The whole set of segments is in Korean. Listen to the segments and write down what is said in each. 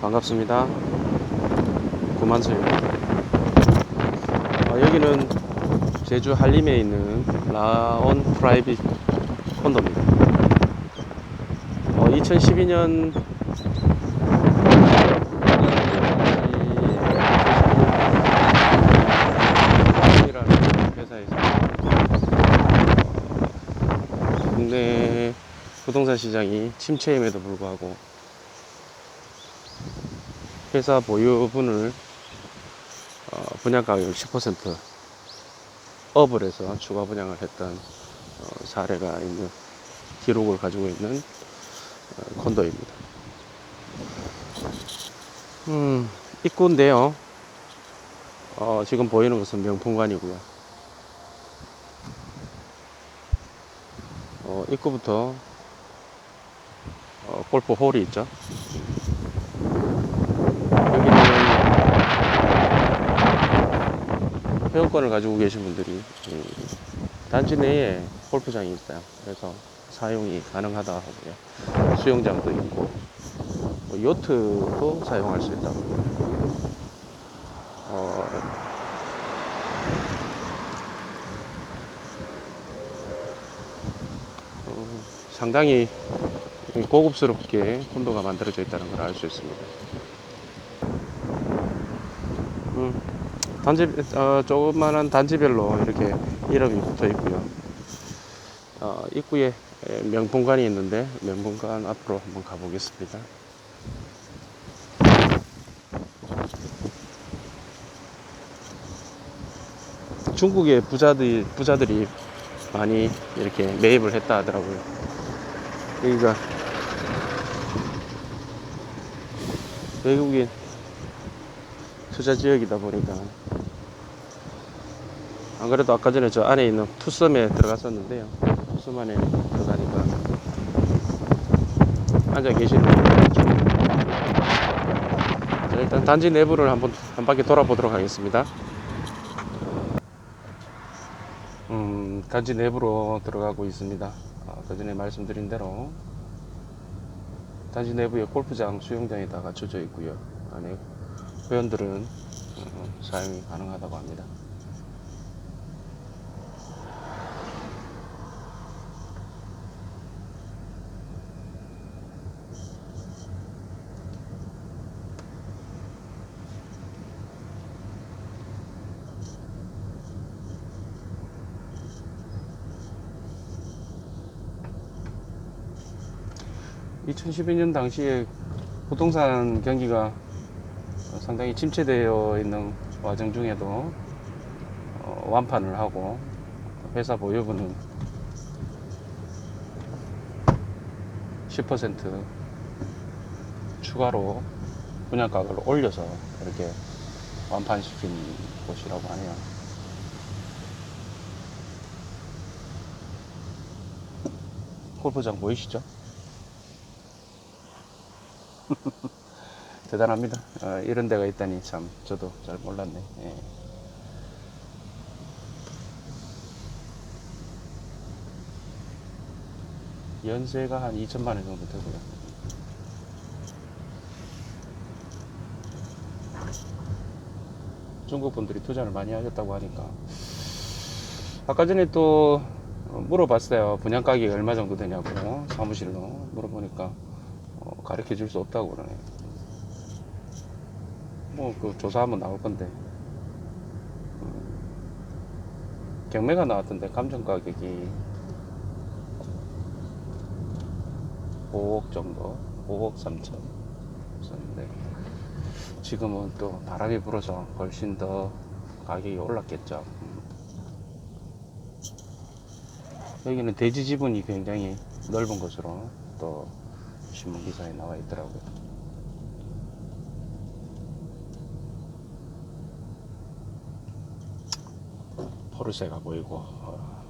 반갑습니다. 구만수입니다. 아, 여기는 제주 한림에 있는 라온 프라이빗 콘도입니다. 어, 2012년 이라는 회사에서 어, 국내 부동산 시장이 침체임에도 불구하고 회사 보유분을 어, 분양가격을 10% 업을 해서 추가 분양을 했던 어, 사례가 있는 기록을 가지고 있는 어, 콘도입니다. 음, 입구인데요. 어, 지금 보이는 것은 명품관이고요. 어, 입구부터 어, 골프 홀이 있죠. 여기는 회원권을 가지고 계신 분들이 이 단지 내에 골프장이 있어요. 그래서 사용이 가능하다 하고요. 수영장도 있고 뭐 요트도 사용할 수 있다고. 어, 어, 상당히 고급스럽게 콘도가 만들어져 있다는 걸 알 수 있습니다. 단지 어, 조그만한 단지별로 이렇게 이름이 붙어 있고요. 어, 입구에 에, 명품관이 있는데 명품관 앞으로 한번 가보겠습니다. 중국의 부자들 부자들이 많이 이렇게 매입을 했다 하더라고요. 여기가 외국인 투자 지역이다 보니까 안 그래도 아까 전에 저 안에 있는 투썸에 들어갔었는데요. 투썸 안에 들어가니까 앉아 계시는. 자, 일단 단지 내부를 한번 한 바퀴 돌아보도록 하겠습니다. 음, 단지 내부로 들어가고 있습니다. 아, 그 전에 말씀드린 대로 단지 내부에 골프장, 수영장이 다 갖춰져 있고요. 안에 회원들은 어, 사용이 가능하다고 합니다. (2012년) 당시에 부동산 경기가 상당히 침체되어 있는 과정 중에도 어, 완판을 하고 회사 보유분은 10% 추가로 분양가격을 올려서 이렇게 완판시킨 곳이라고 하네요. 골프장 보이시죠? 대단합니다. 어, 이런 데가 있다니 참 저도 잘 몰랐네. 예. 연세가 한 2천만 원 정도 되고요. 중국 분들이 투자를 많이 하셨다고 하니까 아까 전에 또 물어봤어요. 분양 가격이 얼마 정도 되냐고 사무실로 물어보니까 어, 가르쳐 줄 수 없다고 그러네요. 뭐그 조사하면 나올 건데. 음, 경매가 나왔던데 감정 가격이. 5억 정도? 5억 3천? 있었는데. 지금은 또 바람이 불어서 훨씬 더 가격이 올랐겠죠. 음. 여기는 대지 지분이 굉장히 넓은 것으로 또 신문 기사에 나와 있더라고요 포르쉐가 보이고 어,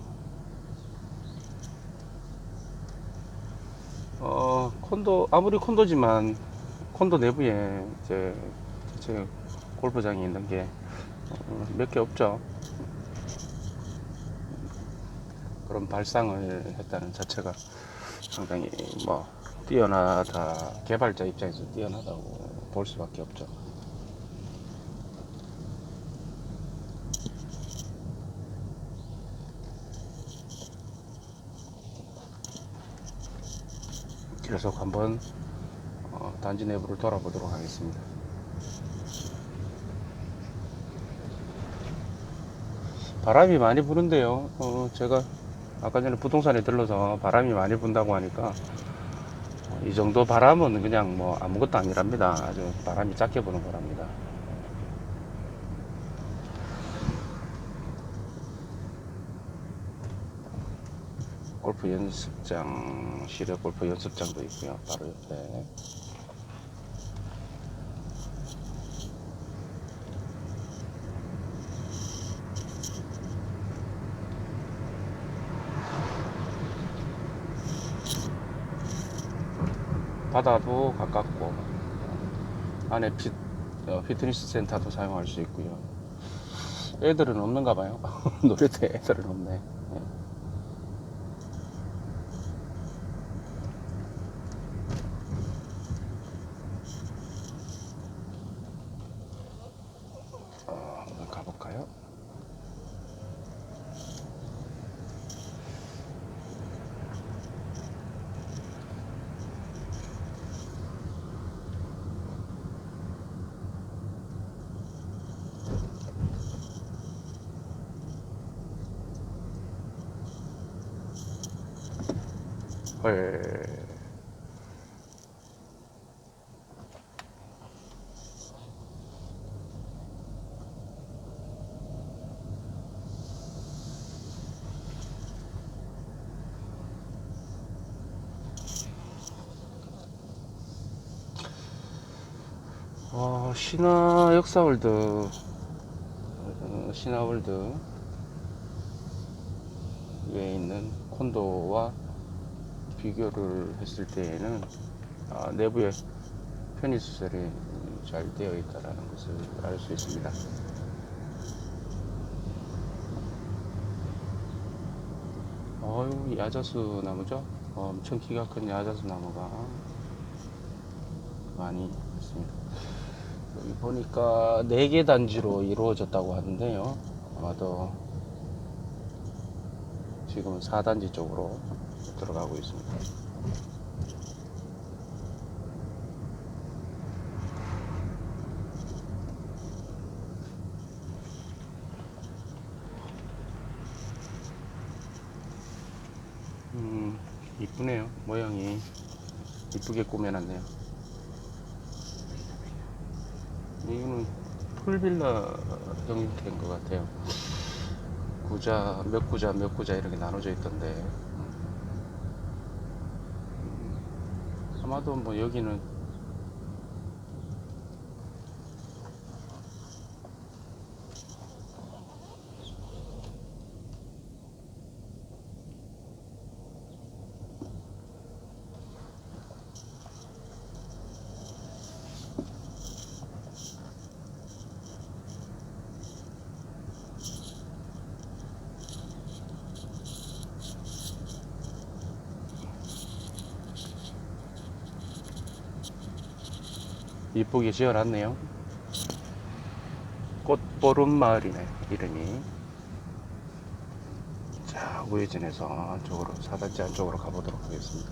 어, 콘도 아무리 콘도지만 콘도 내부에 이제 전체 골프장이 있는 게 몇 개 없죠. 그런 발상을 했다는 자체가 상당히 뭐 뛰어나다 개발자 입장에서 뛰어나다고 볼 수밖에 없죠. 계속 한번 어, 단지 내부를 돌아보도록 하겠습니다. 바람이 많이 부는데요. 어, 제가 아까 전에 부동산에 들러서 바람이 많이 분다고 하니까 어, 이 정도 바람은 그냥 뭐 아무것도 아니랍니다. 아주 바람이 작게 부는 거랍니다. 골프 연습장, 실내 골프 연습장도 있고요. 바로 옆에. 바다도 가깝고 안에 피, 어, 피트니스 센터도 사용할 수 있고요. 애들은 없는가 봐요. 놀이터에 애들은 없네. 예. 어, 한번 가볼까요? 헐. 어, 신화 역사월드, 어, 신화월드 에 있는 콘도와 비교를 했을 때에는 아, 내부에 편의시설이 잘 되어 있다는 것을 알 수 있습니다. 어유 야자수 나무죠? 엄청 키가 큰 야자수 나무가 많이 있습니다. 여기 보니까 4개 단지로 이루어졌다고 하는데요. 아마도 지금은 4단지 쪽으로 들어가고 있습니다. 음, 이쁘네요. 모양이 이쁘게 꾸며놨네요. 이거는 풀빌라형이 된것 같아요. 구자, 몇 구자, 몇 구자 이렇게 나눠져 있던데. 아마도 뭐 여기는 이쁘게 지어놨네요. 꽃보름 마을이네, 이름이. 자, 우회전해서 안쪽으로, 사단지 안쪽으로 가보도록 하겠습니다.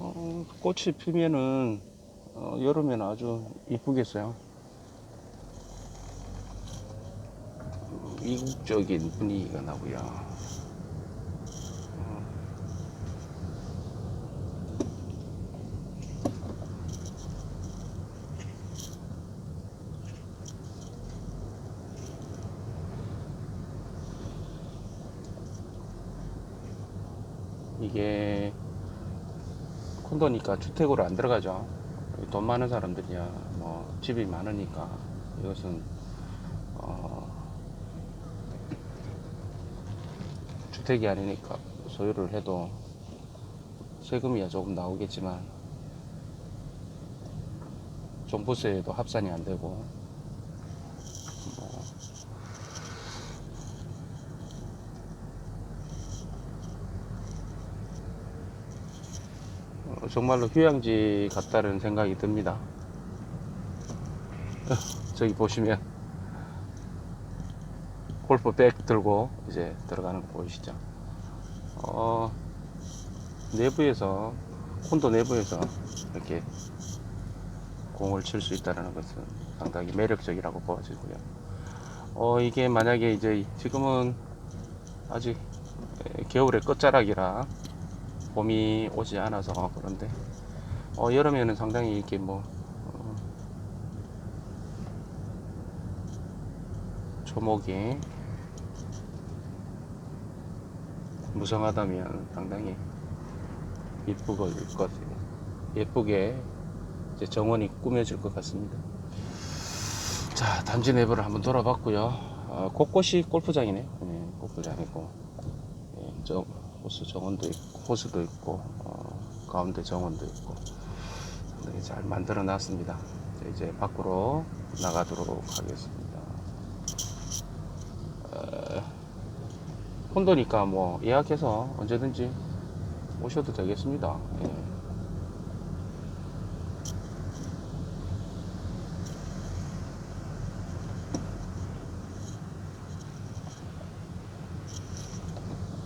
어, 꽃이 피면은, 어, 여름에는 아주 이쁘겠어요. 이국적인 분위기가 나고요. 이게 콘도니까 주택으로 안 들어가죠. 돈 많은 사람들이야 뭐 집이 많으니까 이것은 어, 주택이 아니니까 소유를 해도 세금이야 조금 나오겠지만 종부세에도 합산이 안 되고 뭐. 어, 정말로 휴양지 같다는 생각이 듭니다. 저기 보시면 골프백 들고 이제 들어가는 거 보이시죠? 어, 내부에서 콘도 내부에서 이렇게 공을 칠 수 있다는 것은 상당히 매력적이라고 보여지고요. 어, 이게 만약에 이제 지금은 아직 에, 겨울의 끝자락이라 봄이 오지 않아서 그런데 어, 여름에는 상당히 이렇게 뭐 어, 초목이 무성하다면 상당히 이쁘고 것 예쁘게 이제 정원이 꾸며질 것 같습니다. 자 단지 내부를 한번 돌아봤고요. 어, 곳곳이 골프장이네요. 네, 골프장이고 예, 저 호수 정원도 있고 호수도 있고 어, 가운데 정원도 있고 상당히 잘 만들어 놨습니다. 자, 이제 밖으로 나가도록 하겠습니다. 어, 콘도니까 뭐 예약해서 언제든지 오셔도 되겠습니다. 예.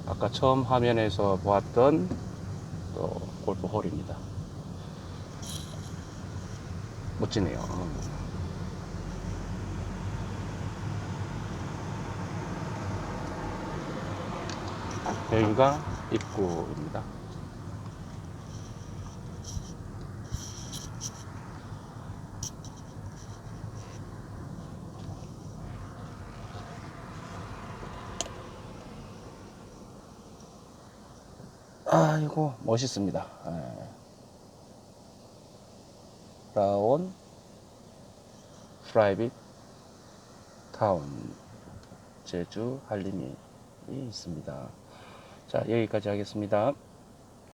아까 처음 화면에서 보았던 또 골프홀입니다. 멋지네요. 여기가 입구입니다. 아이고 멋있습니다. 예. 라온 프라이빗 타운 제주 한림이 있습니다. 자 여기까지 하겠습니다.